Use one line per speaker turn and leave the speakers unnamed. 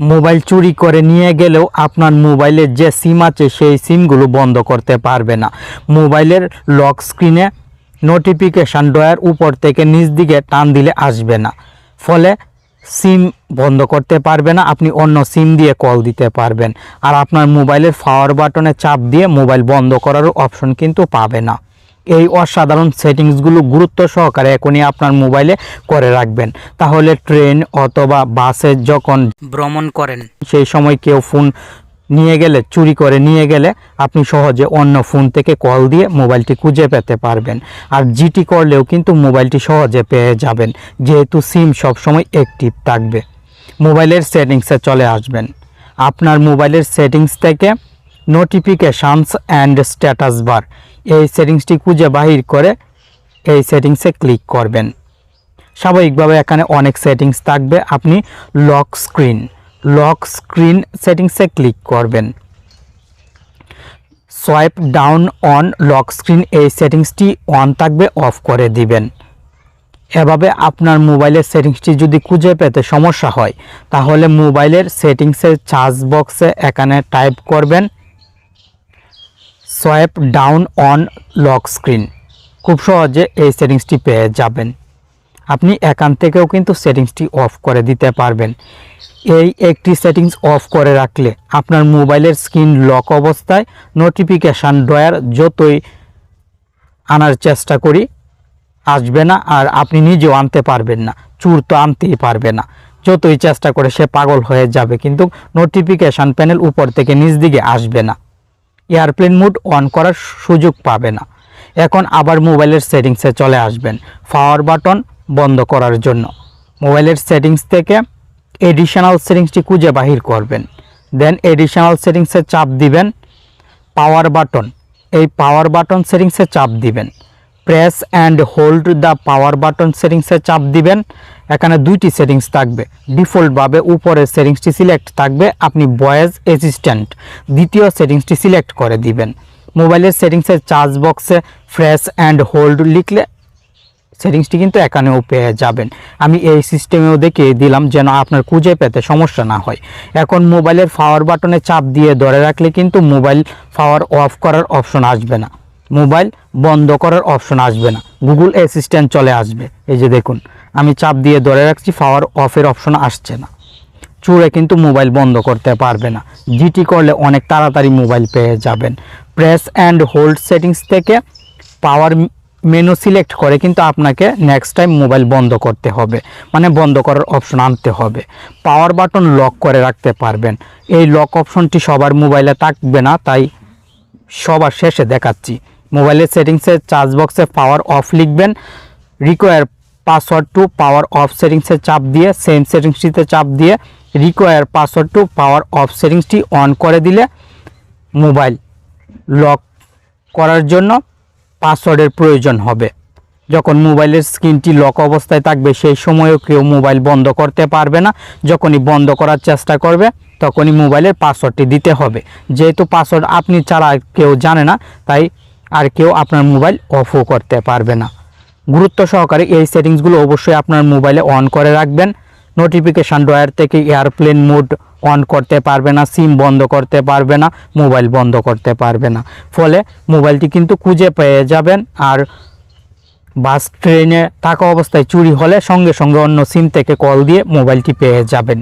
Mobile চুরি করে নিয়ে গেলেও আপনার মোবাইলের যে সিম আছে সেই সিমগুলো বন্ধ করতে পারবে না। মোবাইলের লক স্ক্রিনে নোটিফিকেশান ডয়ার উপর থেকে নিচ দিকে টান দিলে আসবে না। ফলে সিম বন্ধ করতে পারবে না, আপনি অন্য সিম দিয়ে কল দিতে পারবেন। আর আপনার মোবাইলের পাওয়ার বাটনে চাপ দিয়ে মোবাইল বন্ধ করারও অপশন কিন্তু পাবে না। এই অসাধারণ সেটিংসগুলো গুরুত্ব সহকারে এখনই আপনার মোবাইলে করে রাখবেন। তাহলে ট্রেন অথবা বাসে যখন ভ্রমণ করেন। সেই সময় কেউ ফোন নিয়ে গেলে চুরি করে নিয়ে গেলে আপনি সহজে অন্য ফোন থেকে কল দিয়ে মোবাইলটি খুঁজে পেতে পারবেন। আর জিটি করলেও কিন্তু মোবাইলটি সহজে পেয়ে যাবেন যেহেতু সিম সবসময় অ্যাক্টিভ থাকবে। মোবাইলের সেটিংসে চলে আসবেন। আপনার মোবাইলের সেটিংস থেকে নোটিফিকেশানস অ্যান্ড স্ট্যাটাস বার। এই সেটিংসটি খুঁজে বাহির করে এই সেটিংসে ক্লিক করবেন। স্বাভাবিকভাবে এখানে অনেক সেটিংস থাকবে। আপনি লক স্ক্রিন লক স্ক্রিন সেটিংসে ক্লিক করবেন। Swipe down on lock screen এই সেটিংসটি অন থাকবে, অফ করে দিবেন। এভাবে আপনার মোবাইলের সেটিংসটি যদি খুঁজে পেতে সমস্যা হয়, তাহলে মোবাইলের সেটিংসের চার্জ বক্সে এখানে টাইপ করবেন। Swipe down on lock screen. খুব সহজে এই সেটিংসটি পেয়ে যাবেন। আপনি এখান থেকেও কিন্তু সেটিংসটি অফ করে দিতে পারবেন। এই একটি সেটিংস অফ করে রাখলে আপনার মোবাইলের স্ক্রিন লক অবস্থায় নোটিফিকেশান ডয়ার যতই আনার চেষ্টা করি, আসবে না আর আপনি নিজেও আনতে পারবেন না, চুর তো আনতেই পারবে না। যতই চেষ্টা করে সে পাগল হয়ে যাবে, কিন্তু নোটিফিকেশান প্যানেল উপর থেকে নিচ দিকে আসবে না। এয়ারপ্লেন মোড অন করার সুযোগ পাবে না। এখন আবার মোবাইলের সেটিংসে চলে আসবেন পাওয়ার বাটন বন্ধ করার জন্য। মোবাইলের সেটিংস থেকে এডিশনাল সেটিংসটি খুঁজে বাহির করবেন। দেন এডিশনাল সেটিংসে চাপ দিবেন। পাওয়ার বাটন, এই পাওয়ার বাটন সেটিংসে চাপ দিবেন। Press and hold the power button সেটিংসে চাপ দিবেন। এখানে দুইটি সেটিংস থাকবে। ডিফল্টভাবে উপরে সেটিংসটি সিলেক্ট থাকবে। আপনি ভয়েস অ্যাসিস্ট্যান্ট দ্বিতীয় সেটিংসটি সিলেক্ট করে দিবেন। মোবাইলের সেটিংসের চার্জ বক্সে ফ্রেশ অ্যান্ড হোল্ড লিখলে সেটিংসটি কিন্তু এখানেও পেয়ে যাবেন। আমি এই সিস্টেমেও দেখিয়ে দিলাম যেন আপনার খুঁজে পেতে সমস্যা না হয়। এখন মোবাইলের পাওয়ার বাটনে চাপ দিয়ে ধরে রাখলে কিন্তু মোবাইল পাওয়ার অফ করার অপশন আসবে না। মোবাইল বন্ধ করার অপশন আসবে না। গুগল অ্যাসিস্ট্যান্ট চলে আসবে। এই যে দেখুন, আমি চাপ দিয়ে ধরে রাখছি পাওয়ার অফের অপশন আসছে না। চুরে কিন্তু মোবাইল বন্ধ করতে পারবে না। জিটি করলে অনেক তাড়াতাড়ি মোবাইল পেয়ে যাবেন। প্রেস অ্যান্ড হোল্ড সেটিংস থেকে পাওয়ার মেনু সিলেক্ট করে কিন্তু আপনাকে নেক্সট টাইম মোবাইল বন্ধ করতে হবে। মানে বন্ধ করার অপশন আনতে হবে। পাওয়ার বাটন লক করে রাখতে পারবেন। এই লক অপশনটি সবার মোবাইলে থাকবে না, তাই সবার শেষে দেখাচ্ছি। মোবাইলের সেটিংসে চার্জ বক্সে পাওয়ার অফ লিখবেন। Require password to power off সেটিংসে চাপ দিয়ে সেম সেটিংসটিতে চাপ দিয়ে require password to power off সেটিংসটি on করে দিলে মোবাইল লক করার জন্য পাসওয়ার্ডের প্রয়োজন হবে। যখন মোবাইলের স্ক্রিনটি লক অবস্থায় থাকবে, সেই সময়েও কেউ মোবাইল বন্ধ করতে পারবে না। যখনই বন্ধ করার চেষ্টা করবে, তখনই মোবাইলের পাসওয়ার্ডটি দিতে হবে। যেহেতু পাসওয়ার্ড আপনি ছাড়া কেউ জানে না, তাই আর কেউ আপনার মোবাইল অফও করতে পারবে না। গুরুত্ব সহকারে এই সেটিংসগুলো অবশ্যই আপনার মোবাইলে অন করে রাখবেন। নোটিফিকেশান ডয়ার থেকে এয়ারপ্লেন মোড অন করতে পারবে না সিম বন্ধ করতে পারবে না মোবাইল বন্ধ করতে পারবে না। ফলে মোবাইলটি কিন্তু খুঁজে পেয়ে যাবেন আর বাস ট্রেনে থাকা অবস্থায় চুরি হলে সঙ্গে সঙ্গে অন্য সিম থেকে কল দিয়ে মোবাইলটি পেয়ে যাবেন।